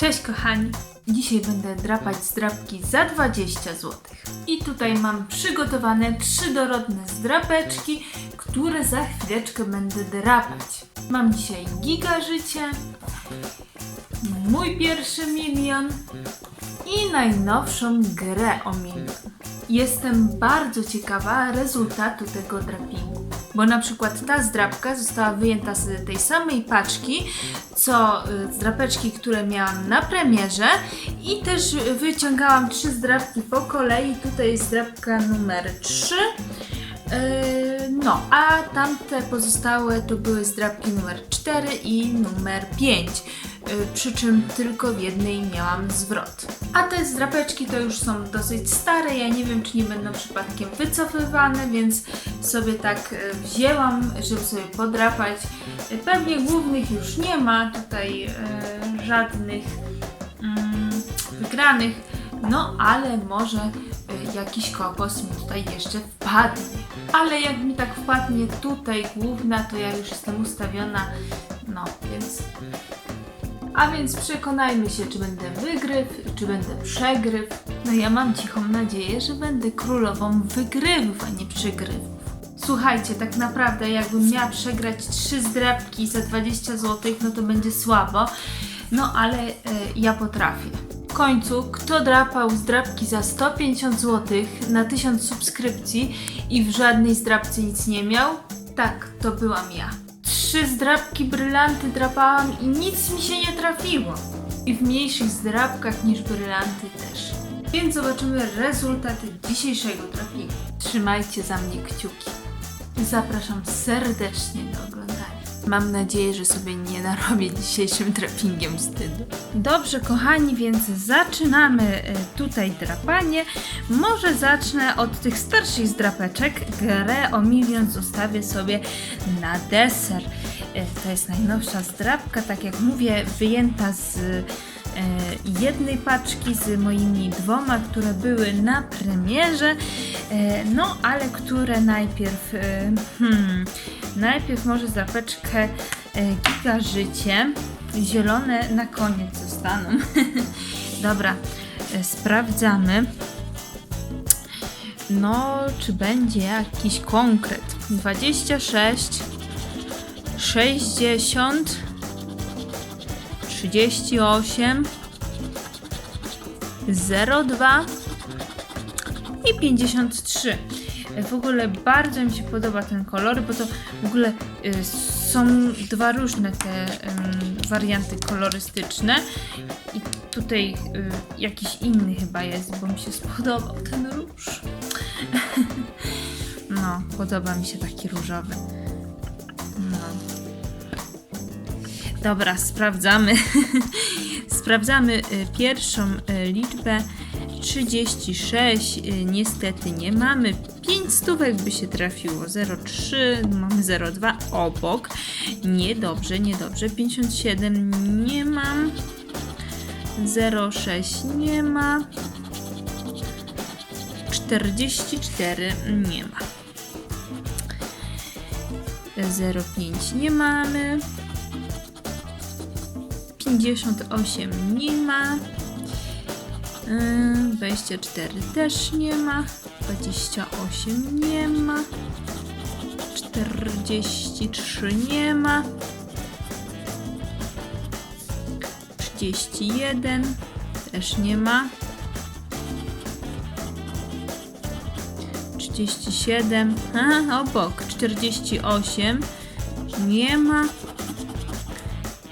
Cześć kochani! Dzisiaj będę drapać zdrapki za 20 zł. I tutaj mam przygotowane trzy dorodne zdrapeczki, które za chwileczkę będę drapać. Mam dzisiaj giga życie, mój pierwszy milion i najnowszą grę o milion. Jestem bardzo ciekawa rezultatu tego drapingu, bo na przykład ta zdrapka została wyjęta z tej samej paczki, co y, zdrapeczki, które miałam na premierze i też wyciągałam trzy zdrapki po kolei. Tutaj jest zdrapka numer 3. Yy, No, a tamte pozostałe to były zdrapki numer 4 i numer 5. Yy, Przy czym tylko w jednej miałam zwrot. A te zdrapeczki to już są dosyć stare. Ja nie wiem, czy nie będą przypadkiem wycofywane, więc sobie tak yy, wzięłam, żeby sobie podrapać. Yy, Pewnie głównych już nie ma tutaj żadnych mm, wygranych. No, ale może y, jakiś kokos mi tutaj jeszcze wpadnie. Ale jak mi tak wpadnie tutaj główna, to ja już jestem ustawiona. No, więc. A więc przekonajmy się, czy będę wygryw, czy będę przegryw. No ja mam cichą nadzieję, że będę królową wygrywów, a nie przegrywów. Słuchajcie, tak naprawdę jakbym miała przegrać trzy zdrabki za 20 zł, no to będzie słabo. No ale e, ja potrafię. W końcu, kto drapał zdrabki za 150 zł na 1000 subskrypcji i w żadnej zdrabce nic nie miał? Tak, to byłam ja. Trzy zdrabki brylanty drapałam i nic mi się nie trafiło. I w mniejszych zdrabkach niż brylanty też. Więc zobaczymy rezultaty dzisiejszego trafienia. Trzymajcie za mnie kciuki. Zapraszam serdecznie do oglądania. Mam nadzieję, że sobie nie narobię dzisiejszym trappingiem wstydu. Dobrze, kochani, więc zaczynamy e, tutaj drapanie. Może zacznę od tych starszych zdrapeczek. Grę o milion zostawię sobie na deser. E, To jest najnowsza zdrapka, tak jak mówię, wyjęta z jednej paczki z moimi dwoma, które były na premierze, e, no ale które najpierw, e, hmm, najpierw może zapeczkę e, Giga Życie, zielone na koniec zostaną. Dobra, e, sprawdzamy. No, czy będzie jakiś konkret? 26, 60, 38 02 i 53. W ogóle bardzo mi się podoba ten kolor, bo to w ogóle y, są dwa różne te ym, warianty kolorystyczne i tutaj y, jakiś inny chyba jest, bo mi się spodobał ten róż. No, podoba mi się taki różowy. Dobra, sprawdzamy. sprawdzamy y, pierwszą y, liczbę 36. Y, niestety nie mamy. 5 stówek by się trafiło. 0,3, mamy 0,2 obok. Niedobrze, niedobrze. 57 nie mam. 0,6 nie ma. 44 nie ma. 0,5 nie mamy. 58 nie ma. Yy, 24 też nie ma. 28 nie ma. 43 nie ma. 31 też nie ma. 37, a obok 48 nie ma.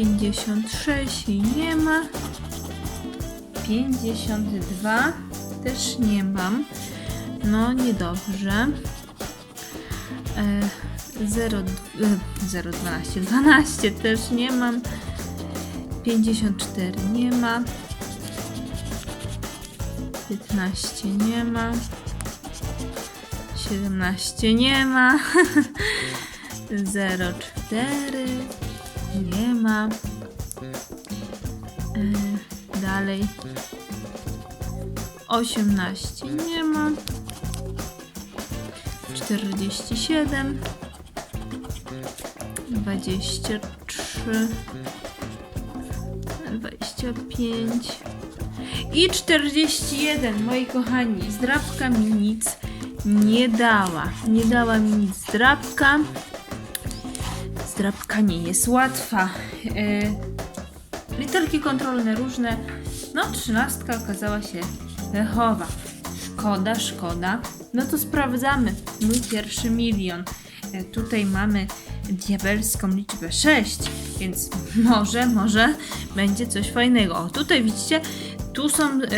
56 nie ma. 52 też nie mam. No niedobrze. E, 0, e, 0, 12, 12 też nie mam. 54 nie ma. 15 nie ma. 17 nie ma. 04 nie ma. E, dalej. 18 nie ma. 47 23 20 25 i 41. Moi kochani, zdrabka mi nic nie dała. Nie dała mi nic zdrabka. Zdrabka nie jest łatwa. E, literki kontrolne różne. No, trzynastka okazała się pechowa. Szkoda, szkoda. No to sprawdzamy. Mój pierwszy milion. E, tutaj mamy diabelską liczbę 6, więc może, może będzie coś fajnego. O, tutaj widzicie, tu są e,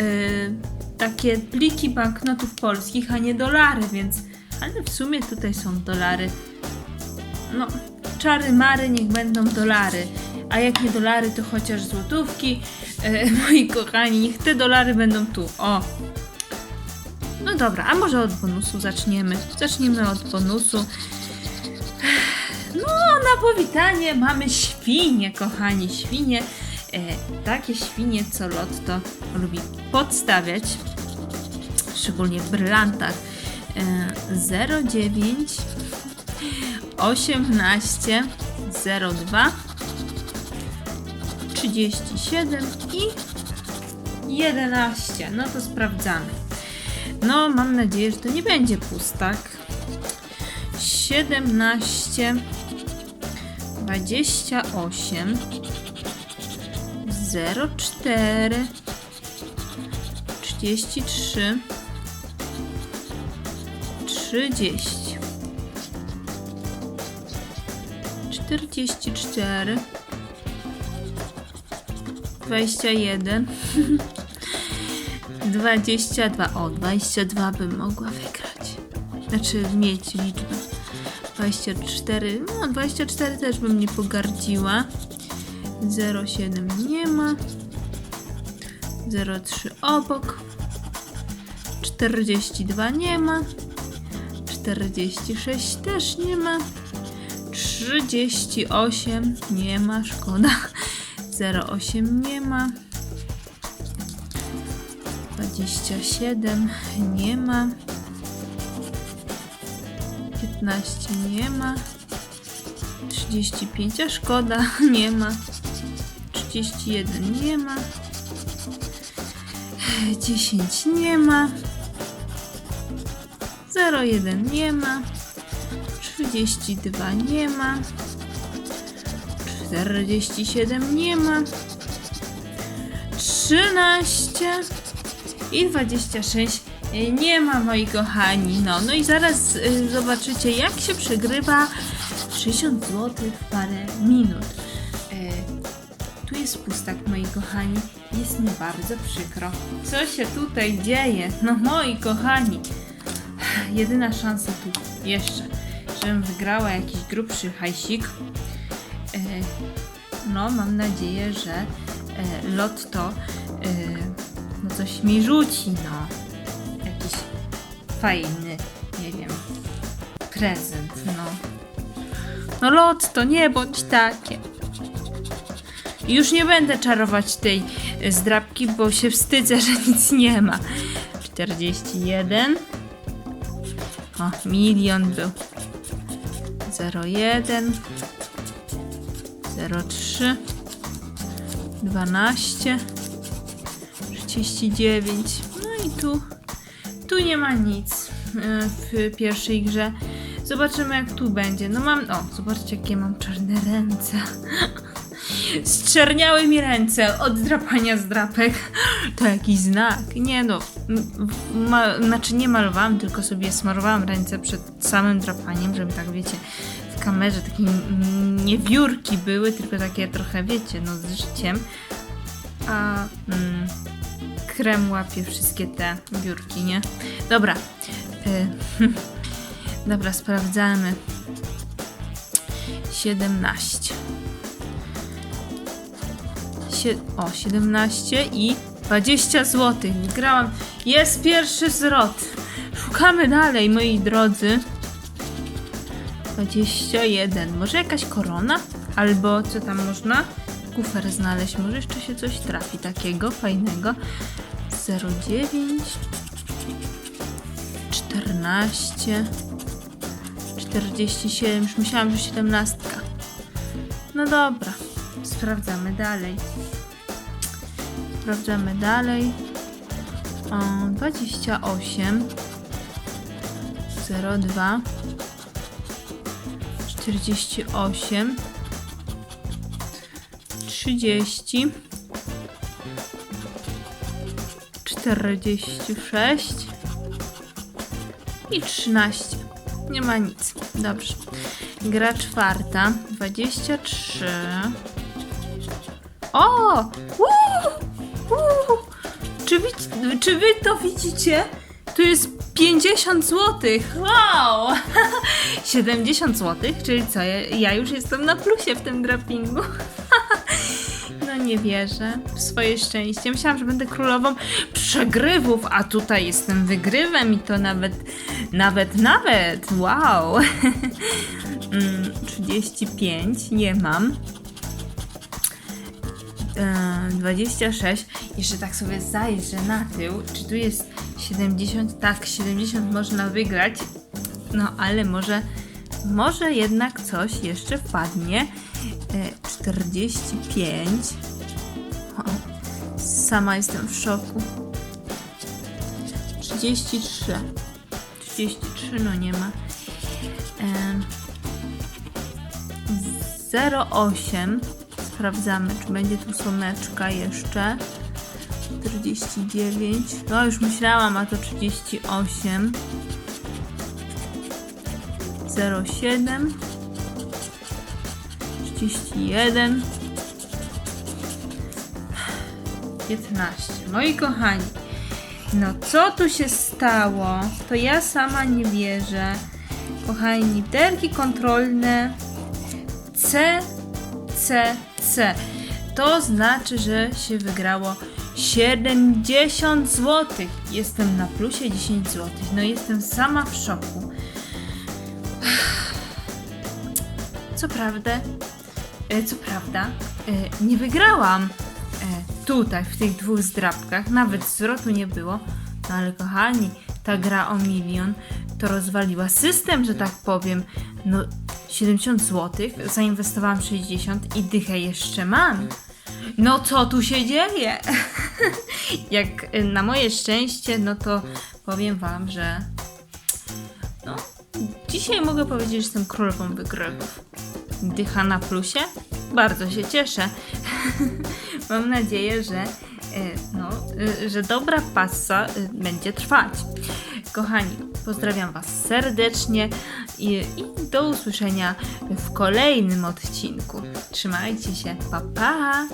takie pliki banknotów polskich, a nie dolary, więc ale w sumie tutaj są dolary. No, czary mary niech będą dolary. A jak nie dolary, to chociaż złotówki. E, moi kochani, niech te dolary będą tu. O. No dobra, a może od bonusu zaczniemy. Zaczniemy od bonusu. No, na powitanie mamy świnie, kochani, świnie. E, takie świnie, co Lotto lubi podstawiać, szczególnie w brylantach. E, 09 18 02 37 i 11. No to sprawdzamy. No, mam nadzieję, że to nie będzie pustak. 17 28 04 33 30 44 21 22 o 22 bym mogła wygrać. Znaczy mieć liczbę. 24 no 24 też bym nie pogardziła. 07 nie ma. 03 obok. 42 nie ma. 46 też nie ma 38 nie ma, szkoda. 08 nie ma. 27 nie ma. 15 nie ma. 35 a szkoda nie ma. 31 nie ma. 10 nie ma. 01 nie ma 32 nie ma. 47 nie ma. 13 i 26 nie ma moi kochani. No, no i zaraz y, zobaczycie jak się przegrywa 60 zł w parę minut. Y, tu jest pustak moi kochani. Jest mi bardzo przykro. Co się tutaj dzieje? No moi kochani. Jedyna szansa tu jeszcze żebym wygrała jakiś grubszy hajsik E, no, mam nadzieję, że e, lotto e, no coś mi rzuci, no. Jakiś fajny, nie wiem, prezent, no. No lotto, nie bądź takie. Już nie będę czarować tej zdrabki, bo się wstydzę, że nic nie ma. 41. O, milion był. 01. 03 12 39 no i tu tu nie ma nic e, w pierwszej grze. Zobaczymy jak tu będzie. No mam, o zobaczcie jakie mam czarne ręce Zczerniały mi ręce od drapania zdrapek. To jakiś znak. Nie no. Ma, znaczy nie malowałam, tylko sobie smarowałam ręce przed samym drapaniem, żeby tak wiecie, w kamerze takie nie wiórki były, tylko takie trochę wiecie, no z życiem. A mm, krem łapie wszystkie te wiórki, nie? Dobra. Y, dobra, sprawdzamy. 17 o, 17 i 20 zł. Wygrałam. Jest pierwszy zwrot. Szukamy dalej, moi drodzy. 21. Może jakaś korona? Albo co tam można? Kufer znaleźć. Może jeszcze się coś trafi takiego fajnego. 09 14 47. Już myślałam, że 17. No dobra. Sprawdzamy dalej. Sprawdzamy dalej. O, 28 02 48 30 46 i 13. Nie ma nic. Dobrze. Gra czwarta. 23. O! Uuu! Czy, wy, czy wy to widzicie? Tu jest 50 zł. Wow! 70 zł, czyli co? Ja, ja już jestem na plusie w tym drapingu. No nie wierzę w swoje szczęście. Myślałam, że będę królową przegrywów, a tutaj jestem wygrywem i to nawet, nawet, nawet. Wow. Mm, 35 nie mam. E, 26. Jeszcze tak sobie zajrzę na tył. Czy tu jest 70? Tak, 70 można wygrać. No ale może, może jednak coś jeszcze wpadnie. E, 45. O, sama jestem w szoku. 33. 33, no nie ma. Em, 08. Sprawdzamy, czy będzie tu słoneczka jeszcze. 49. No już myślałam, a to 38. 07. 31. 15. Moi kochani, no co tu się stało? To ja sama nie wierzę. Kochani, literki kontrolne C, C, C. To znaczy, że się wygrało 70 zł. Jestem na plusie 10 zł. No jestem sama w szoku. Co prawda, e, co prawda, e, nie wygrałam e, tutaj, w tych dwóch zdrabkach. Nawet zwrotu nie było. No ale kochani, ta gra o milion to rozwaliła system, że tak powiem. No, 70 zł, zainwestowałam 60 i dychę jeszcze mam. No co tu się dzieje? Jak y, na moje szczęście, no to powiem wam, że no, dzisiaj mogę powiedzieć, że jestem królową wygrywów. Dycha na plusie? Bardzo się cieszę. Mam nadzieję, że, y, no, y, że dobra pasa będzie trwać. Kochani, pozdrawiam Was serdecznie i, i do usłyszenia w kolejnym odcinku. Trzymajcie się, pa pa!